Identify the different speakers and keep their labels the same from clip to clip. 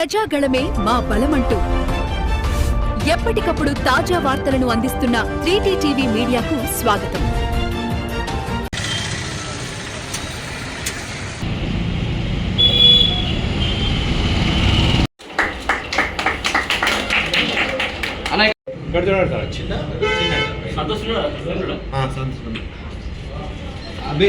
Speaker 1: ప్రజాగళమే మా బలమంటూ. ఎప్పటికప్పుడు తాజా వార్తలను అందిస్తున్న త్రీటీ టీవీ మీడియాకు స్వాగతం.
Speaker 2: చిన్న అభి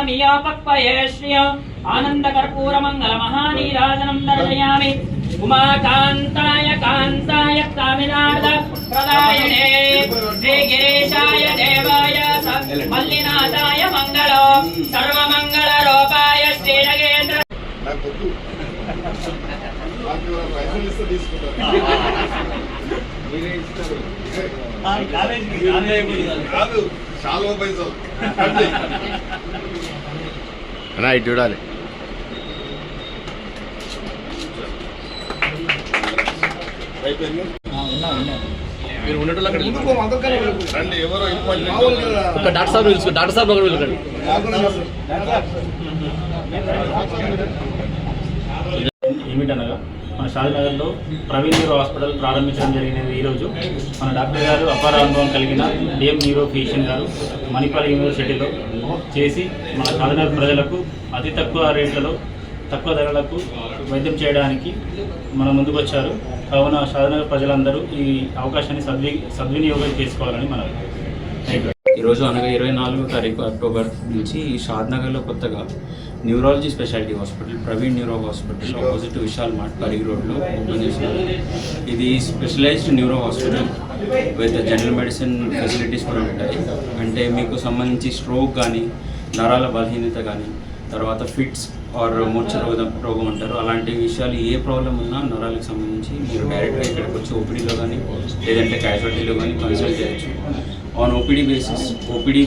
Speaker 3: त्वामि पक्वये श्रिय आनन्दकर्पूरमङ्गलमहानीराजनं दर्शयामि उमाकान्ताय कान्ताय कामिनार्द प्रदायणे श्रीगिरीशाय देवाय स- मल्लिनाथाय मङ्गलो सर्वमङ्गलरूपाय श्रीनगेन्द्र
Speaker 4: నాకు చాలా పైసలు.
Speaker 5: ఇటు చూడాలి.
Speaker 4: అయిపోయింది?
Speaker 5: మీరు ఉన్నట్టు అక్కడ
Speaker 4: రండి ఎవరో ఇంపార్టెంట్
Speaker 5: ఒక డాక్టర్ సార్ పిలుచుకో డాక్టర్ సార్ ఒకరు పిలుచుకోండి
Speaker 6: ఏమిటనగా? మన షాద్నగర్లో ప్రవీణ్ న్యూరో హాస్పిటల్ ప్రారంభించడం జరిగినది ఈరోజు. మన డాక్టర్ గారు అపార అనుభవం కలిగిన డిఎం న్యూరో ఫిజిషియన్ గారు మణిపాల్ యూనివర్సిటీలో చేసి మన షాద్నగర్ ప్రజలకు అతి తక్కువ రేట్లలో తక్కువ ధరలకు వైద్యం చేయడానికి మన ముందుకు వచ్చారు. కావున షాద్నగర్ ప్రజలందరూ ఈ అవకాశాన్ని సద్వి సద్వినియోగం చేసుకోవాలని మనం
Speaker 7: ఈరోజు అనగా ఇరవై నాలుగో తారీఖు అక్టోబర్ నుంచి షాద్నగర్లో కొత్తగా neurology speciality hospital Praveen neuro hospital opposite Vishal mart Parigi రోడ్లో ఓపెన్ చేసినారు ఇది specialised neuro hospital with general medicine facilities కూడా ఉంటాయి. అంటే మీకు సంబంధించి స్ట్రోక్ కానీ నరాల బలహీనత కానీ తర్వాత ఫిట్స్ ఆర్ మూర్ఛ రోగం రోగం అంటారు. అలాంటి విషయాలు ఏ ప్రాబ్లం ఉన్నా నరాలకు సంబంధించి మీరు డైరెక్ట్గా ఇక్కడికి వచ్చి ఓపీడీలో కానీ లేదంటే క్యాజువాలిటీలో కానీ కన్సల్ట్ చేయొచ్చు. On OPD basis OPD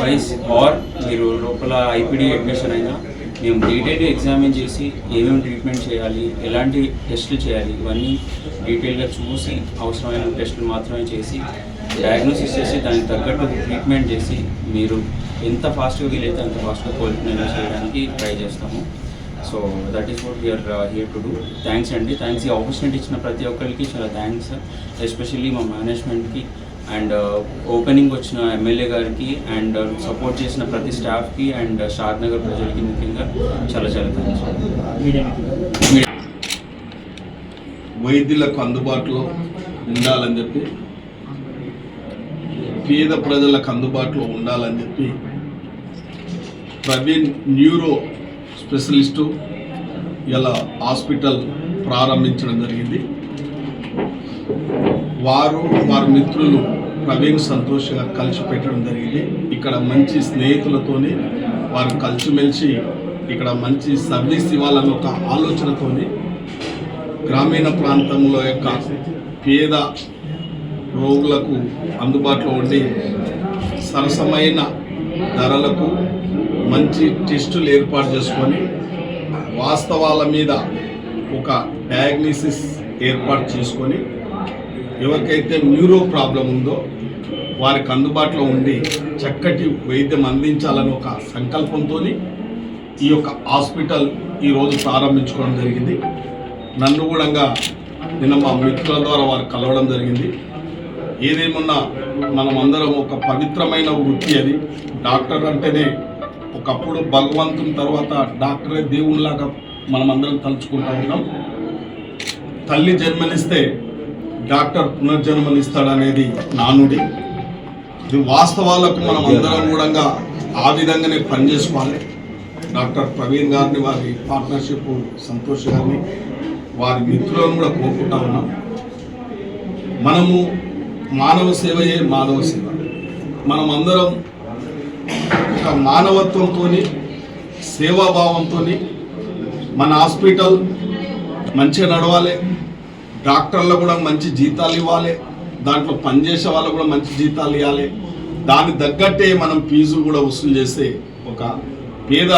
Speaker 7: wise or మీరు లోపల ఐపీడీ అడ్మిషన్ అయినా మేము డీటెయిల్గా ఎగ్జామిన్ చేసి ఏమేమి ట్రీట్మెంట్ చేయాలి ఎలాంటి టెస్టులు చేయాలి ఇవన్నీ డీటెయిల్గా చూసి అవసరమైన టెస్టులు మాత్రమే చేసి డయాగ్నోసిస్ చేసి దానికి తగ్గట్టు ట్రీట్మెంట్ చేసి మీరు ఎంత ఫాస్ట్గా వీలైతే అంత ఫాస్ట్గా కోలుకునేలా చేయడానికి ట్రై చేస్తాము. So that is what we are here to do thanks అండి. థ్యాంక్స్ ఈ ఆపర్చునిటీ ఇచ్చిన ప్రతి ఒక్కరికి. చాలా థ్యాంక్స్ ఎస్పెషల్లీ మా మేనేజ్మెంట్కి అండ్ ఓపెనింగ్ వచ్చిన ఎమ్మెల్యే గారికి అండ్ సపోర్ట్ చేసిన ప్రతి స్టాఫ్కి అండ్ షాద్ నగర్ ప్రజలకి ముఖ్యంగా చాలా చాలా థ్యాంక్స్
Speaker 4: వైద్యులకు అందుబాటులో ఉండాలని చెప్పి పేద ప్రజలకు అందుబాటులో ఉండాలని చెప్పి ప్రవీణ్ న్యూరో స్పెషలిస్టు ఇలా హాస్పిటల్ ప్రారంభించడం జరిగింది. వారు వారి మిత్రులు ప్రవీణ్ సంతోష్ గారు కలిసి పెట్టడం జరిగింది. ఇక్కడ మంచి స్నేహితులతోని వారు కలిసిమెలిసి ఇక్కడ మంచి సర్వీస్ ఇవ్వాలన్న ఒక ఆలోచనతోని గ్రామీణ ప్రాంతంలో యొక్క పేద రోగులకు అందుబాటులో ఉండి సరసమైన ధరలకు మంచి టెస్టులు ఏర్పాటు చేసుకొని వాస్తవాల మీద ఒక డయాగ్నోసిస్ ఏర్పాటు చేసుకొని ఎవరికైతే న్యూరో ప్రాబ్లం ఉందో వారికి అందుబాటులో ఉండి చక్కటి వైద్యం అందించాలని ఒక సంకల్పంతో ఈ యొక్క హాస్పిటల్ ఈరోజు ప్రారంభించుకోవడం జరిగింది. నన్ను కూడా నిన్న మా మిత్రుల ద్వారా వారు కలవడం జరిగింది. ఏదేమన్నా మనం అందరం ఒక పవిత్రమైన వృత్తి అది. డాక్టర్ అంటేనే ఒకప్పుడు భగవంతుని తర్వాత డాక్టరే దేవునిలాగా మనమందరం తలుచుకుంటూ తలుచుకుంటా ఉన్నాం. తల్లి జన్మనిస్తే డాక్టర్ పునర్జన్మనిస్తాడనేది నానుడి ఇది వాస్తవాలకు మనం అందరం కూడా ఆ విధంగానే పనిచేసుకోవాలి. డాక్టర్ ప్రవీణ్ గారిని వారి పార్ట్నర్షిప్ సంతోష్ గారిని వారి మిత్రులను కూడా కోరుకుంటా ఉన్నాం. మనము మానవ సేవయే మానవ సేవ. మనం అందరం ఒక మానవత్వంతో సేవాభావంతో మన హాస్పిటల్ మంచిగా నడవాలి. డాక్టర్లు కూడా మంచి జీతాలు ఇవ్వాలి దాంట్లో పనిచేసే వాళ్ళు కూడా మంచి జీతాలు ఇవ్వాలి. దానికి తగ్గట్టే మనం ఫీజు కూడా వసూలు చేస్తే ఒక పేద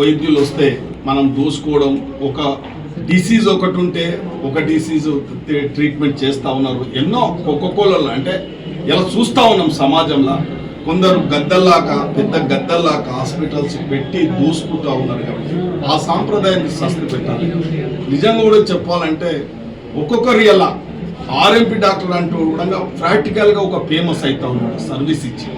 Speaker 4: వైద్యులు వస్తే మనం దూసుకోవడం ఒక డిసీజ్ ఒకటి ఉంటే ఒక డిసీజ్ ట్రీట్మెంట్ చేస్తూ ఉన్నారు. ఎన్నో ఒక్కొక్కళ్ళు అంటే ఇలా చూస్తూ ఉన్నాం సమాజంలో. కొందరు గద్దల్లాక పెద్ద గద్దల్లాగా హాస్పిటల్స్ పెట్టి దూసుకుంటూ ఉన్నారు కాబట్టి ఆ సాంప్రదాయాన్ని సస్తి పెట్టాలి. నిజంగా కూడా చెప్పాలంటే ఒక్కొక్కరు ఎలా ఆర్ఎంపీ డాక్టర్ అంటూ కూడా ప్రాక్టికల్గా ఒక ఫేమస్ అవుతా ఉన్నాడు సర్వీస్ ఇచ్చి.